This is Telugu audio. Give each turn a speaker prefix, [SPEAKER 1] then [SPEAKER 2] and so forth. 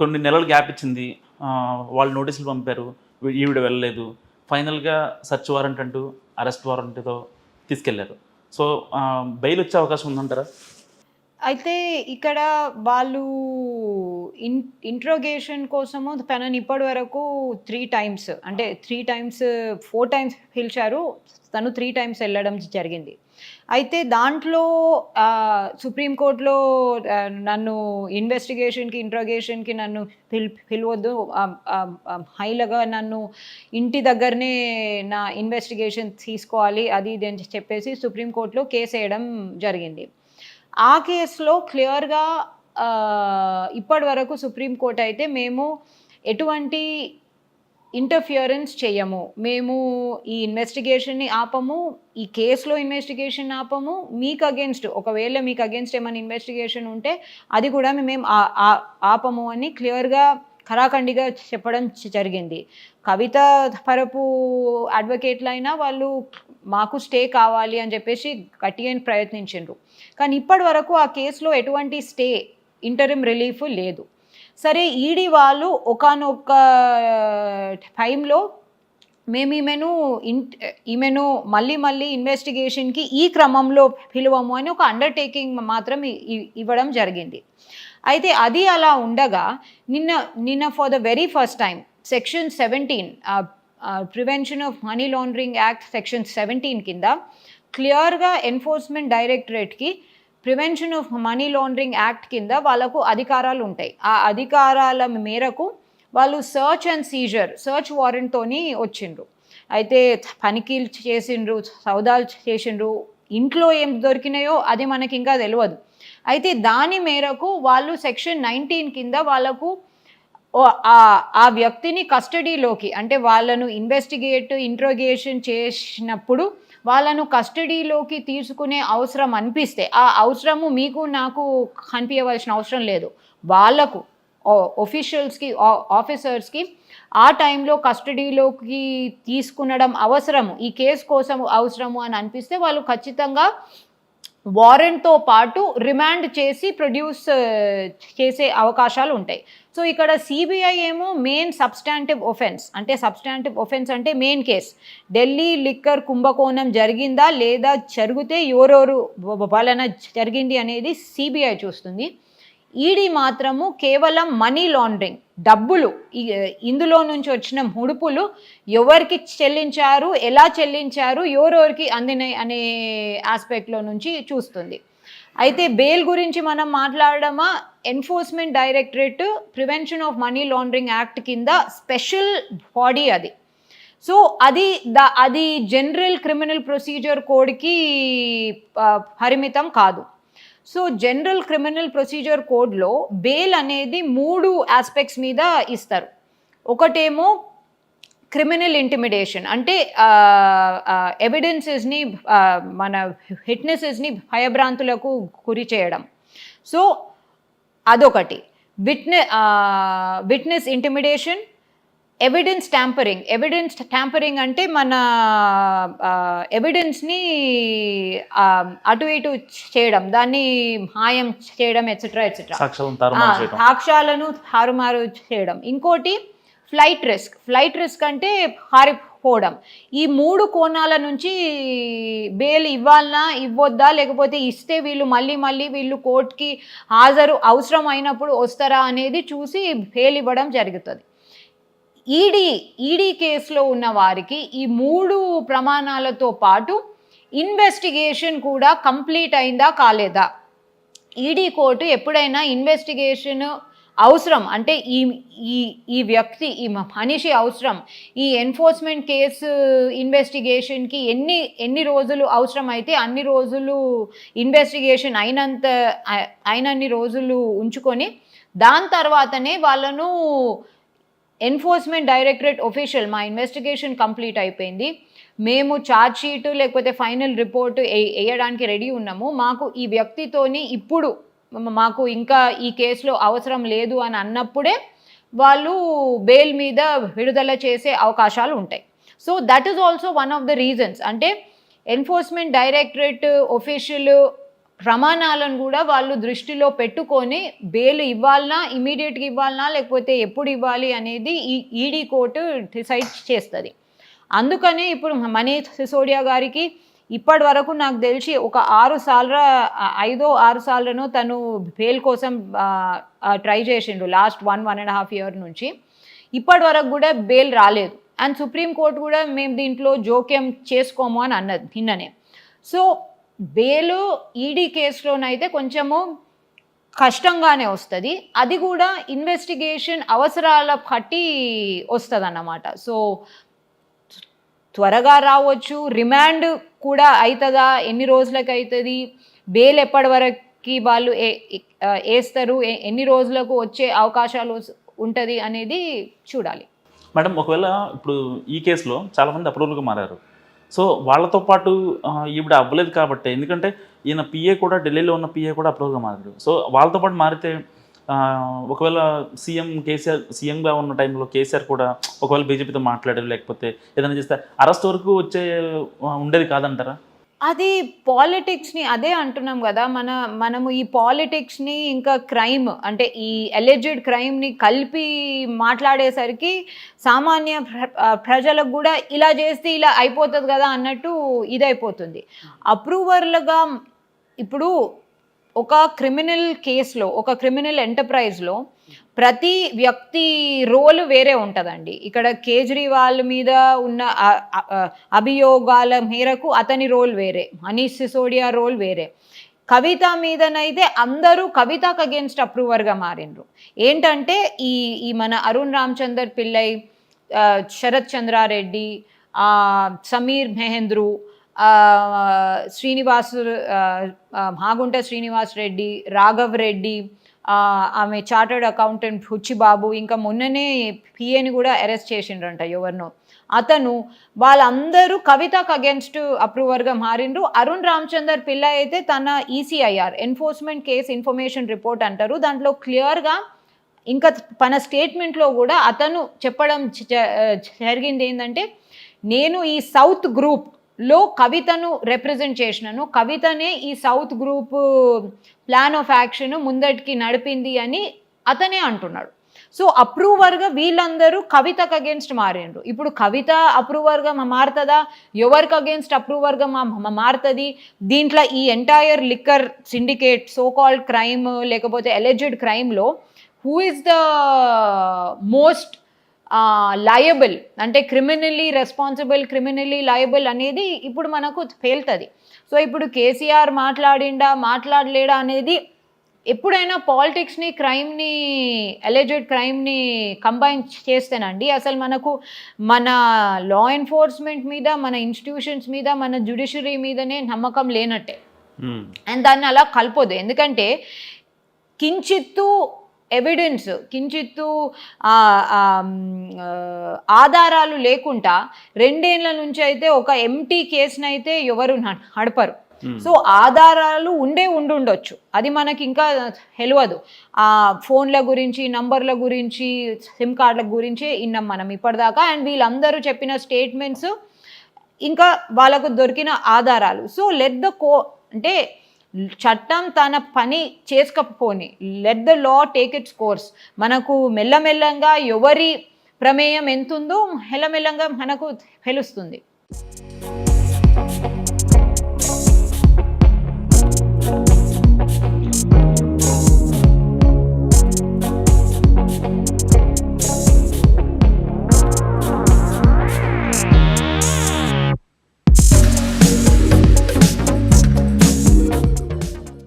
[SPEAKER 1] కొన్ని నెలలు గ్యాప్ ఇచ్చింది. వాళ్ళు నోటీసులు పంపారు. ఈవిడ వెళ్ళలేదు. ఫైనల్గా సర్చ్ వారెంట్ అంటూ అరెస్ట్ వారెంట్తో తీసుకెళ్ళారు. సో బెయిల్ వచ్చే అవకాశం ఉందంటారా?
[SPEAKER 2] అయితే ఇక్కడ వాళ్ళు ఇన్ ఇంట్రోగేషన్ కోసము తనని ఇప్పటి వరకు త్రీ టైమ్స్ అంటే త్రీ టైమ్స్ ఫోర్ టైమ్స్ పిలిచారు. తను త్రీ టైమ్స్ వెళ్ళడం జరిగింది. అయితే దాంట్లో సుప్రీంకోర్టులో నన్ను ఇన్వెస్టిగేషన్కి ఇంట్రోగేషన్కి నన్ను పిల్ పిలవద్దు. హైలగా నన్ను ఇంటి దగ్గరనే నా ఇన్వెస్టిగేషన్ తీసుకోవాలి అది ఇది అని చెప్పేసి సుప్రీంకోర్టులో కేసు వేయడం జరిగింది. ఆ కేసులో క్లియర్గా ఇప్పటి వరకు సుప్రీంకోర్టు అయితే మేము ఎటువంటి ఇంటర్ఫియరెన్స్ చేయము. మేము ఈ ఇన్వెస్టిగేషన్ని ఆపము ఈ కేసులో ఇన్వెస్టిగేషన్ ఆపము మీకు అగేన్స్ట్ ఒకవేళ మీకు అగేన్స్ట్ ఏమైనా ఇన్వెస్టిగేషన్ ఉంటే అది కూడా మేము ఆ- ఆ- ఆపము అని క్లియర్గా ఖరాఖండిగా చెప్పడం జరిగింది. కవిత పరపు అడ్వకేట్లు అయినా వాళ్ళు మాకు స్టే కావాలి అని చెప్పేసి గట్టిగా ప్రయత్నించిండ్రు. కానీ ఇప్పటి వరకు ఆ కేసులో ఎటువంటి స్టే ఇంటరిమ్ రిలీఫ్ లేదు. సరే ఈడీ వాళ్ళు ఒకనొక టైంలో మేము ఈమెను ఇన్ ఈమెను మళ్ళీ మళ్ళీ ఇన్వెస్టిగేషన్కి ఈ క్రమంలో పిలువము అని ఒక అండర్టేకింగ్ మాత్రం ఇవ్వడం జరిగింది. అయితే అది అలా ఉండగా నిన్న నిన్న for the very first time section seventeen prevention of money laundering act section seventeen కింద క్లియర్గా enforcement డైరెక్టరేట్కి prevention of money laundering act కింద వాళ్ళకు అధికారాలు ఉంటాయి. ఆ అధికారాల మేరకు వాళ్ళు సర్చ్ అండ్ సీజర్ సర్చ్ వారెంట్తోని వచ్చిండ్రు. అయితే పనికీలు చేసిండ్రు సౌదాలు చేసిండ్రు ఇంట్లో ఏం దొరికినాయో అది మనకి ఇంకా తెలియదు అయితే దాని మేరకు వాళ్ళు సెక్షన్ నైన్టీన్ కింద వాళ్ళకు ఆ- ఆ వ్యక్తిని కస్టడీలోకి అంటే వాళ్ళను ఇన్వెస్టిగేట్ ఇంట్రోగేషన్ చేసినప్పుడు వాళ్ళను కస్టడీలోకి తీసుకునే అవసరం అనిపిస్తే ఆ అవసరము మీకు నాకు కనిపించవలసిన అవసరం లేదు. వాళ్ళకు ఒఫీషియల్స్కి ఆఫీసర్స్కి ఆ టైంలో కస్టడీలోకి తీసుకునడం అవసరము ఈ కేసు కోసం అవసరము అని అనిపిస్తే వాళ్ళు ఖచ్చితంగా వారెంట్తో పాటు రిమాండ్ చేసి ప్రొడ్యూస్ చేసే అవకాశాలు ఉంటాయి. సో ఇక్కడ సిబిఐ ఏమో మెయిన్ సబ్స్టాంటివ్ ఒఫెన్స్ అంటే సబ్స్టాంటివ్ ఒఫెన్స్ అంటే మెయిన్ కేస్ ఢిల్లీ లిక్కర్ కుంభకోణం జరిగిందా లేదా జరిగితే ఎవరెవరు వలన జరిగింది అనేది సిబిఐ చూస్తుంది. ఈడీ మాత్రము కేవలం మనీ లాండరింగ్ డబ్బులు. ఇందులో నుంచి వచ్చిన ముడుపులు ఎవరికి చెల్లించారు ఎలా చెల్లించారు ఎవరెవరికి అందినాయి అనే ఆస్పెక్ట్లో నుంచి చూస్తుంది. అయితే బెయిల్ గురించి మనం మాట్లాడడమా? Enforcement directorate prevention of money laundering act కింద స్పెషల్ బాడీ అది. సో అది ద అది జనరల్ క్రిమినల్ ప్రొసీజర్ కోడ్కి పరిమితం కాదు. సో జనరల్ క్రిమినల్ ప్రొసీజర్ కోడ్లో బెయిల్ అనేది మూడు ఆస్పెక్ట్స్ మీద ఇస్తారు. ఒకటేమో క్రిమినల్ ఇంటిమిడేషన్ అంటే ఎవిడెన్సెస్ని మన విట్నెసెస్ని భయభ్రాంతులకు గురి చేయడం. సో అదొకటి. Witness witness intimidation evidence tampering evidence tampering అంటే మన ఎవిడెన్స్ని అటు ఇటు చేయడం దాన్ని మాయం చేయడం ఎట్సెట్రా ఎట్సెట్రా
[SPEAKER 1] సాక్ష్యాలను తారుమారు చేయడం.
[SPEAKER 2] ఇంకోటి ఫ్లైట్ రిస్క్ ఫ్లైట్ రిస్క్ అంటే పారిపోవడం. ఈ మూడు కోణాల నుంచి బెయిల్ ఇవ్వాలనా ఇవ్వొద్దా లేకపోతే ఇస్తే వీళ్ళు మళ్ళీ మళ్ళీ వీళ్ళు కోర్టుకి హాజరు అవసరం అయినప్పుడు వస్తారా అనేది చూసి బెయిల్ ఇవ్వడం జరుగుతుంది. ఈడీ ఈడీ కేసులో ఉన్న వారికి ఈ మూడు ప్రమాణాలతో పాటు ఇన్వెస్టిగేషన్ కూడా కంప్లీట్ అయిందా కాలేదా? ఈడీ కోర్టు ఎప్పుడైనా ఇన్వెస్టిగేషన్ అవసరం అంటే ఈ ఈ ఈ వ్యక్తి ఈ మనిషి అవసరం ఈ ఎన్ఫోర్స్మెంట్ కేసు ఇన్వెస్టిగేషన్కి ఎన్ని ఎన్ని రోజులు అవసరం అయితే అన్ని రోజులు ఇన్వెస్టిగేషన్ అయినంత అయినన్ని రోజులు ఉంచుకొని దాని తర్వాతనే వాళ్ళను ఎన్ఫోర్స్మెంట్ డైరెక్టరేట్ ఒఫీషియల్ మా ఇన్వెస్టిగేషన్ కంప్లీట్ అయిపోయింది. మేము ఛార్జ్ షీట్ లేకపోతే ఫైనల్ రిపోర్ట్ వేయడానికి రెడీ ఉన్నాము. మాకు ఈ వ్యక్తితోని ఇప్పుడు మాకు ఇంకా ఈ కేసులో అవసరం లేదు అని అన్నప్పుడే వాళ్ళు బెయిల్ మీద విడుదల చేసే అవకాశాలు ఉంటాయి. So that is also one of the reasons అంటే ఎన్ఫోర్స్మెంట్ డైరెక్టరేట్ ఒఫీషియల్ ప్రమాణాలను కూడా వాళ్ళు దృష్టిలో పెట్టుకొని బెయిల్ ఇవ్వాలనా ఇమీడియట్గా ఇవ్వాలనా లేకపోతే ఎప్పుడు ఇవ్వాలి అనేది ఈ ఈడీ కోర్టు డిసైడ్ చేస్తుంది. అందుకనే ఇప్పుడు మనీష్ సిసోడియా గారికి ఇప్పటి వరకు నాకు తెలిసి ఒక ఆరు సార్ల ఐదో ఆరు సార్లను తను బెయిల్ కోసం ట్రై చేసిండు last one one and half year నుంచి. ఇప్పటి వరకు కూడా బెయిల్ రాలేదు. అండ్ సుప్రీంకోర్టు కూడా మేము దీంట్లో జోక్యం చేసుకోము అని అన్నది నిన్ననే. సో బెయిల్ ఈడీ కేసులోనైతే కొంచెము కష్టంగానే వస్తుంది. అది కూడా ఇన్వెస్టిగేషన్ అవసరాల బట్టి వస్తుంది అన్నమాట సో త్వరగా రావచ్చు. రిమాండ్ కూడా అవుతుందా ఎన్ని రోజులకు అవుతుంది బెయిల్ ఎప్పటి వరకు వాళ్ళు ఏ- వేస్తారు ఎన్ని రోజులకు వచ్చే అవకాశాలు ఉంటుంది అనేది చూడాలి.
[SPEAKER 1] మేడం ఒకవేళ ఇప్పుడు ఈ కేసులో చాలామంది అప్రూవల్గా మారారు. సో వాళ్ళతో పాటు ఈవిడ అవ్వలేదు కాబట్టి. ఎందుకంటే ఈయన పిఏ కూడా ఢిల్లీలో ఉన్న పిఏ కూడా అప్రూవ్గా మారాడు. సో వాళ్ళతో పాటు మారితే ఒకవేళ సీఎం కేసీఆర్ సీఎంగా ఉన్న టైంలో కేసీఆర్ కూడా ఒకవేళ బీజేపీతో మాట్లాడారు లేకపోతే ఏదైనా చేస్తే అరెస్ట్ వరకు వచ్చే ఉండేది కాదంటారా?
[SPEAKER 2] అది పాలిటిక్స్ని అదే అంటున్నాం కదా మన మనము ఈ పాలిటిక్స్ని ఇంకా క్రైమ్ అంటే ఈ ఎలిజెడ్ క్రైమ్ని కలిపి మాట్లాడేసరికి సామాన్య ప్రజలకు కూడా ఇలా చేస్తే ఇలా అయిపోతుంది కదా అన్నట్టు ఇదైపోతుంది. అప్రూవర్లుగా ఇప్పుడు ఒక క్రిమినల్ కేసులో ఒక క్రిమినల్ ఎంటర్ప్రైజ్లో ప్రతి వ్యక్తి రోల్ వేరే ఉంటుందండి. ఇక్కడ కేజ్రీవాల్ మీద ఉన్న అభియోగాల మేరకు అతని రోల్ వేరే మనీష్ సిసోడియా రోల్ వేరే. కవిత మీదనైతే అందరూ కవితకు అగేన్స్ట్ అప్రూవర్గా మారిండ్రు. ఏంటంటే ఈ ఈ మన అరుణ్ రామచందర్ పిల్లై శరత్ చంద్రారెడ్డి సమీర్ మెహేంద్రు శ్రీనివాసు మాగుంట శ్రీనివాస్ రెడ్డి రాఘవ్ రెడ్డి ఆమె చార్టర్డ్ అకౌంటెంట్ హుచ్చిబాబు ఇంకా మొన్ననే పిఏని కూడా అరెస్ట్ చేసిండ్రంట ఎవరినో. అతను వాళ్ళందరూ కవితకు అగేన్స్ట్ అప్రూవర్గా మారిండ్రు. అరుణ్ రామచందర్ పిల్ల అయితే తన ECIR enforcement case information report అంటారు. దాంట్లో క్లియర్గా ఇంకా తన స్టేట్మెంట్లో కూడా అతను చెప్పడం జరిగింది ఏంటంటే నేను ఈ సౌత్ గ్రూప్ లో కవితను రిప్రజెంట్ చేసినాను. కవితనే ఈ south group plan of action ముందటికి నడిపింది అని అతనే అంటున్నాడు. సో అప్రూవర్గా వీళ్ళందరూ కవితకు అగేన్స్ట్ మారిండ్రు. ఇప్పుడు కవిత అప్రూవర్గా మా మారుతుందా? ఎవరికి అగేన్స్ట్ అప్రూవర్గా మా మా మారుతుంది. దీంట్లో ఈ entire liquor syndicate so called crime లేకపోతే alleged క్రైమ్లో who is the most liable అంటే క్రిమినల్లీ రెస్పాన్సిబుల్ క్రిమినల్లీ లయబుల్ అనేది ఇప్పుడు మనకు తేలుతుంది. సో ఇప్పుడు కేసీఆర్ మాట్లాడిండా మాట్లాడలేడా అనేది ఎప్పుడైనా పాలిటిక్స్ని క్రైమ్ని ఎలిజెడ్ క్రైమ్ని కంబైన్ చేస్తేనండి అసలు మనకు మన లా ఎన్ఫోర్స్మెంట్ మీద మన ఇన్స్టిట్యూషన్స్ మీద మన జ్యుడిషియరీ మీదనే నమ్మకం లేనట్టే. అండ్ దాన్ని అలా కలపొద్దు. ఎందుకంటే కించిత్తు ఎవిడెన్స్ కించిత్తు ఆధారాలు లేకుండా రెండేళ్ళ నుంచి అయితే ఒక ఎంటీ కేసుని అయితే ఎవరు నడపరు. సో ఆధారాలు ఉండే ఉండుండొచ్చు. అది మనకి ఇంకా తెలియదు ఆ ఫోన్ల గురించి నంబర్ల గురించి సిమ్ కార్డుల గురించి విన్నాం మనం ఇప్పటిదాకా. అండ్ వీళ్ళందరూ చెప్పిన స్టేట్మెంట్స్ ఇంకా వాళ్ళకు దొరికిన ఆధారాలు. సో లెట్ ద కో అంటే చట్టం తన పని చేసుకపోని let the law take its course మనకు మెల్లమెల్లంగా ఎవరి ప్రమేయం ఎంతుందో మెల్లమెల్లంగా మనకు తెలుస్తుంది.